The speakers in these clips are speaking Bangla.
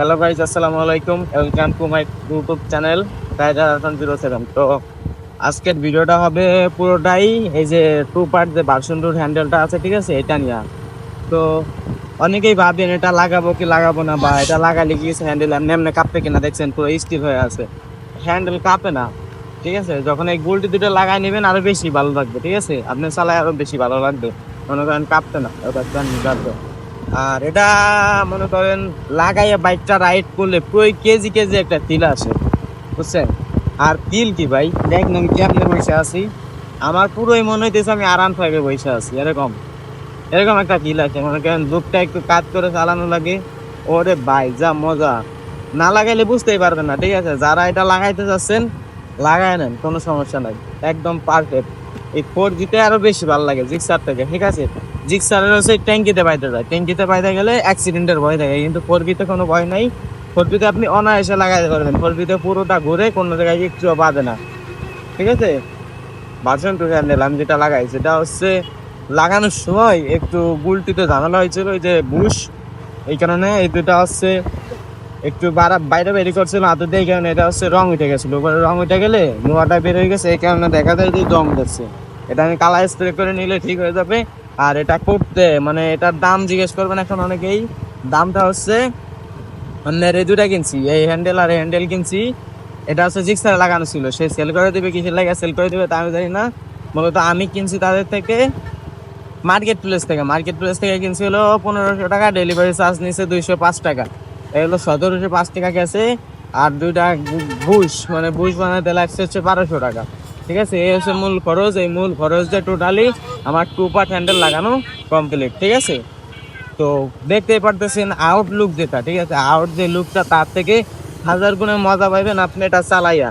হ্যালো গাইজ আসসালামু আলাইকুম। Welcome to my YouTube channel rider Asan zero seven তো আজকের ভিডিওটা হবে পুরোটাই এই যে টু পার্ট যে ভার্সন টুর হ্যান্ডেলটা আছে, ঠিক আছে, এটা নিয়ে। তো অনেকেই ভাবেন, এটা লাগাবো কি লাগাবো না, বা এটা লাগালে কি হ্যান্ডেল এমনি এমনি কাঁপবে কিনা, দেখছেন পুরো স্টিল হয়ে আছে। হ্যান্ডেল কাঁপে না, ঠিক আছে? যখন এই গুলটি দুটো লাগাই নেবেন, আরও বেশি ভালো লাগবে, ঠিক আছে? আপনি চালায় আরও বেশি ভালো লাগবে। মনে করেন কাঁপতে না, ওটা কাঁপবে আর এটা, মনে করেন, লাগাইয়া বাইকটা রাইড করলে পুরো কেজি কেজি একটা তিল আসে, বুঝছেন? আর তিল কি ভাই? দেখ না আমি কেমনে বসে আছি। আমার পুরোই মনে হইতেছে আমি আরাম ফাইভে বসে আছি, এরকম। এরকম একটা ফিল আছে মনে করেন বুকটা একটু কাজ করে চালানো লাগে। ওরে ভাই, যা মজা। না লাগাইলে বুঝতেই পারবেন না, ঠিক আছে? যারা এটা লাগাইতে চাচ্ছেন লাগাই নেন, কোনো সমস্যা নাই। একদম পারফেক্ট এই ফোর জিতে আরও বেশি ভালো লাগে জিক্সার থেকে, ঠিক আছে? জিক্সারের হচ্ছে ট্যাঙ্কিতে পাইতে যায়। ট্যাঙ্কিতে পাইতে গেলে অ্যাক্সিডেন্টের ভয় থাকে, কিন্তু ফোর বিতে কোনো ভয় নাই। ফোর বিতে আপনি অনায়াসে লাগাইতে পারবেন ফোর বিতে পুরোটা ঘুরে কোনো জায়গায় একটুও বাঁধে না। ঠিক আছে? ভার্সন টু আমি যেটা লাগাই, সেটা হচ্ছে লাগানোর সময় একটু গুলটিতে ঝামেলা হয়েছিল, ওই যে বুশ। এই কারণে এই দুটা হচ্ছে একটু বারা বাইরে বেরিয়ে করছিল হাতে দিয়ে এই কারণে এটা হচ্ছে রং উঠে গেছিল। ওপরে রং উঠে গেলে নোয়াটা বের হয়ে গেছে, এই কারণে দেখা যায় যে দম দিচ্ছে এটা আমি কালার স্প্রে করে নিলে ঠিক হয়ে যাবে। আর এটা করতে মানে এটার দাম জিজ্ঞেস করবেন এখন অনেকেই। দামটা হচ্ছে মানে এই দুটা কিনছি, এই হ্যান্ডেল আর হ্যান্ডেল কিনছি। এটা হচ্ছে জিক্সারে লাগানো ছিল, সে সেল করে দিবে কিসের লাগে সেল করে দিবে তা আমি জানি না। মূলত আমি কিনছি তাদের থেকে মার্কেট প্লেস থেকে। মার্কেট প্লেস থেকে কিনছি হলো পনেরোশো টাকা ডেলিভারি চার্জ নিচ্ছে দুইশো পাঁচ টাকা। এগুলো সতেরোশো পাঁচ টাকা গেছে, আর দুইটা বুশ মানে বুশ বানাতে লাগছে হচ্ছে বারোশো টাকা। ঠিক আছে? এই হচ্ছে মূল খরচ। এই মূল খরচটা টোটালি আমার টু পার্ট হ্যান্ডেল লাগানো কমপ্লিট ঠিক আছে? তো দেখতেই পারতেছেন আউট লুক যেটা, ঠিক আছে? আউট যে লুকটা তার থেকে হাজার গুণে মজা পাইবেন আপনি এটা চালাইয়া।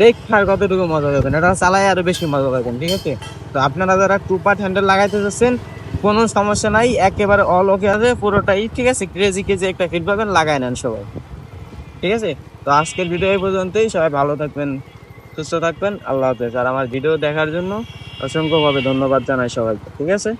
দেখার কতটুকু মজা পাবেন এটা চালাই আরও বেশি মজা পাবেন ঠিক আছে? তো আপনারা যারা টু পার্ট হ্যান্ডেল লাগাইতে চাচ্ছেন, কোনো সমস্যা নাই, একেবারে অল ওকে আছে, পুরোটাই, ঠিক আছে? ক্রেজি কেজি একটা ফিট পাবেন লাগাই নেন সবাই, ঠিক আছে? তো আজকের ভিডিও এই পর্যন্তই, সবাই ভালো থাকবেন। সুস্থ থাকবেন, আল্লাহ হাফেজ। আর আমার ভিডিও দেখার জন্য অসংখ্যভাবে ধন্যবাদ জানাই সবাইকে, ঠিক আছে?